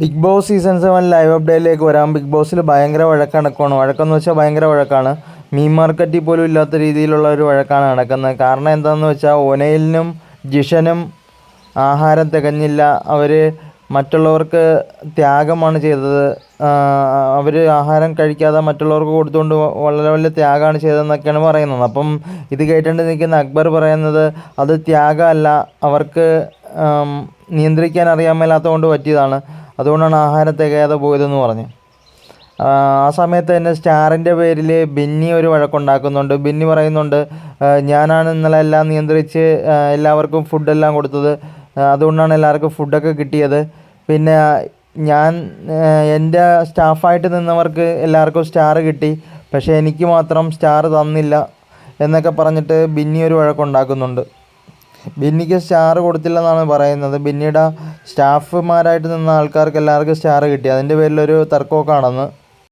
Bigg Boss season seven live അപ്ഡേറ്റിലേക്ക് വരാം. Big ബോസിൽ ഭയങ്കര വഴക്കണക്കാണ് വഴക്കമെന്ന് വെച്ചാൽ ഭയങ്കര വഴക്കാണ്. മീൻ മാർക്കറ്റിൽ പോലും ഇല്ലാത്ത രീതിയിലുള്ള ഒരു വഴക്കാണ് നടക്കുന്നത്. കാരണം എന്താണെന്ന് വെച്ചാൽ ഒനയിലിനും ജിഷനും ആഹാരം തികഞ്ഞില്ല. അവർ മറ്റുള്ളവർക്ക് ത്യാഗമാണ് ചെയ്തത്. അവർ ആഹാരം കഴിക്കാതെ മറ്റുള്ളവർക്ക് കൊടുത്തുകൊണ്ട് വളരെ വലിയ ത്യാഗമാണ് ചെയ്തതെന്നൊക്കെയാണ് പറയുന്നത്. അപ്പം ഇത് കേട്ടുകൊണ്ട് നിൽക്കുന്ന അക്ബർ പറയുന്നത് അത് ത്യാഗമല്ല. അവർക്ക് നിയന്ത്രിക്കാൻ അറിയാൻ മേലാത്തതുകൊണ്ട് പറ്റിയതാണ്. അതുകൊണ്ടാണ് ആഹാരം തികയാതെ പോയതെന്ന് പറഞ്ഞ്. ആ സമയത്ത് തന്നെ സ്റ്റാറിന്റെ പേരിൽ ബിന്നി ഒരു വഴക്കുണ്ടാക്കുന്നുണ്ട്. ബിന്നി പറയുന്നുണ്ട് ഞാനാണ് ഇന്നലെ എല്ലാം നിയന്ത്രിച്ച് എല്ലാവർക്കും ഫുഡെല്ലാം കൊടുത്തത്. അതുകൊണ്ടാണ് എല്ലാവർക്കും ഫുഡൊക്കെ കിട്ടിയത്. പിന്നെ ഞാൻ എന്റെ സ്റ്റാഫായിട്ട് നിന്നവർക്ക് എല്ലാവർക്കും സ്റ്റാർ കിട്ടി. പക്ഷേ എനിക്ക് മാത്രം സ്റ്റാർ തന്നില്ല എന്നൊക്കെ പറഞ്ഞിട്ട് ബിന്നി ഒരു വഴക്കുണ്ടാക്കുന്നുണ്ട്. ബിന്നിക്ക് സ്റ്റാർ കൊടുത്തില്ലെന്നാണ് പറയുന്നത്. ബിന്നിയുടെ സ്റ്റാഫുമാരായിട്ട് നിന്ന ആൾക്കാർക്ക് എല്ലാവർക്കും സ്റ്റാർ കിട്ടി. അതിന്റെ പേരിലൊരു തർക്കമൊക്കെ നടന്ന്